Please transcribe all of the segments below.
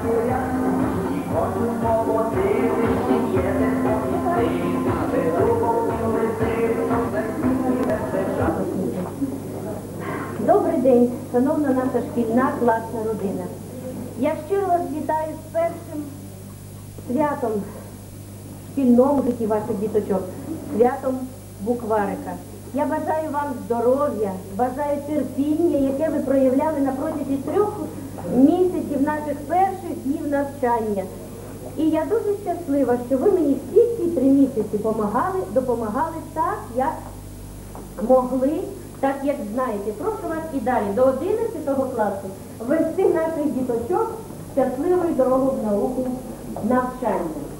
Добрий день, шановна наша шкільна класна родина. Я щиро вас вітаю з першим святом шкільному житті ваших діточок, святом букварика. Я бажаю вам здоров'я, бажаю терпіння, яке ви проявляли на протязі трьох місяців наших перших днів навчання. І я дуже щаслива, що ви мені всі ці три місяці помагали, допомагали так, як могли, так як знаєте. Прошу вас і далі до 11 класу вести наших діточок щасливою дорогу в науку навчання.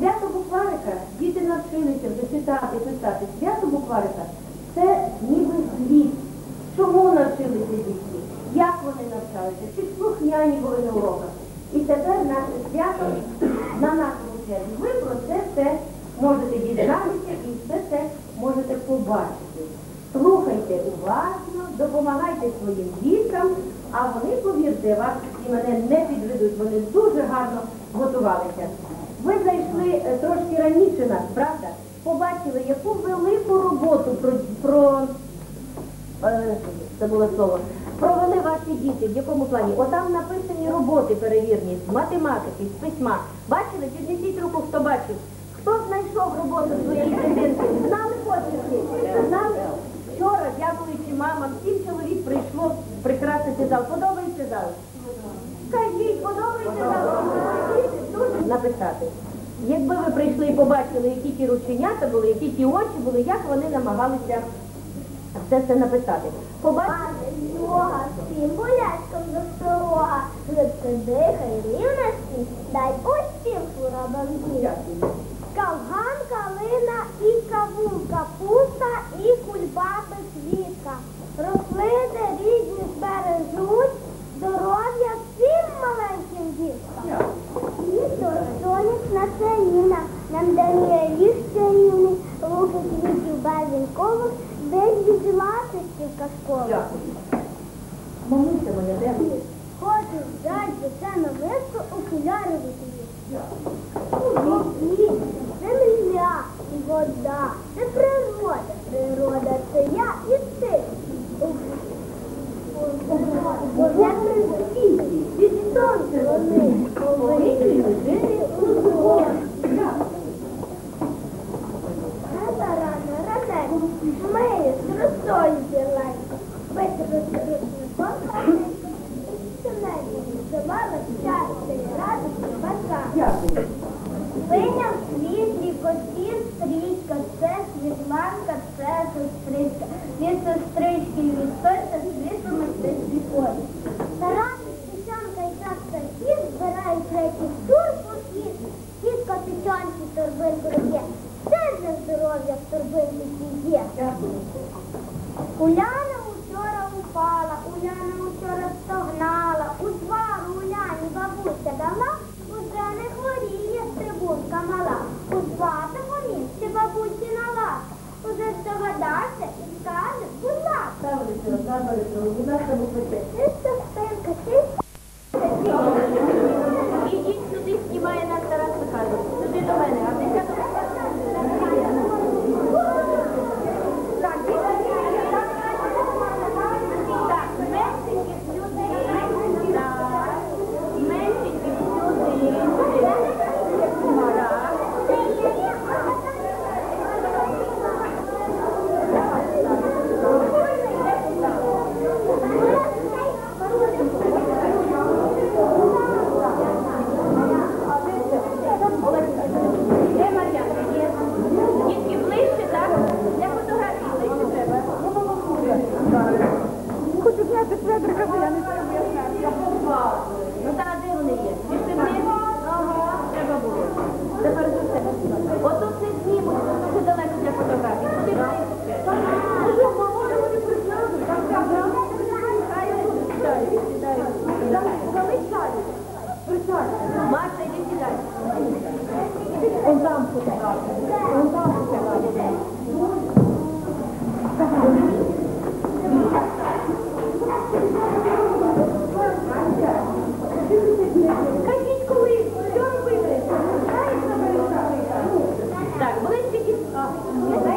Свято букварика, діти навчилися вже читати, писати. Свято букварика це ніби звіт. Чому навчилися дітки? Як вони навчалися? Чи слухняні були на уроках? І тепер наше свято на нашому святі. Ви про це все можете дізнатися і все це можете побачити. Слухайте уважно, допомагайте своїм діткам, а вони, повірте, вас і мене не підведуть. Вони дуже гарно готувалися. Ви зайшли е, трошки раніше нас, правда? Побачили, яку велику роботу про, про е, це було слово. Провели діти, в якому плані? Отам написані роботи перевірні з математики, з письма. Бачили? Піднесіть руку, хто бачив. Хто знайшов роботу своєї дитинки? Знали почерки? Знали? Вчора, дякуючи мамам, сім чоловік прийшло прикрасити зал. Подобається зал? Скажіть, подобається зал? Написати. Якби ви прийшли і побачили, які ті рученята були, які ті очі були, як вони намагалися все це написати. Побачили? Бога, всім болячкам засторога, глибко дихай, рівна стій, дай ось цим хворобам дій. Кавган, калина і кавун, капуста і кульбаби квітка. Рослини рідні збережуть, здоров'я всім маленьким діткам. Літо, сонячна країна, нам дарує ліс чарівний, луки квітів барвінкових, десь від ласощів казкових. Мамуся моя, тема. Хочу взяти це намисто окуляри витягнути. Збирають третій тур похід. Тітко Тетянці торбинку. Це здоров'я в торбинці ці є. Уляна вчора упала, Уляна вчора стогнала, у звару Уляні бабуся дала, уже не хворіє стрибунка мала, у зватому місці бабусі нала, уже здогадався і скаже, будь ласка, Ну, хочу знати Федорка, бо я не треба, я знаю. Ну так, де є? Пішли вниз? Ага. Треба було. Тепер до себе. Ото все знімуть, це дуже далеко для фотографії. Yes,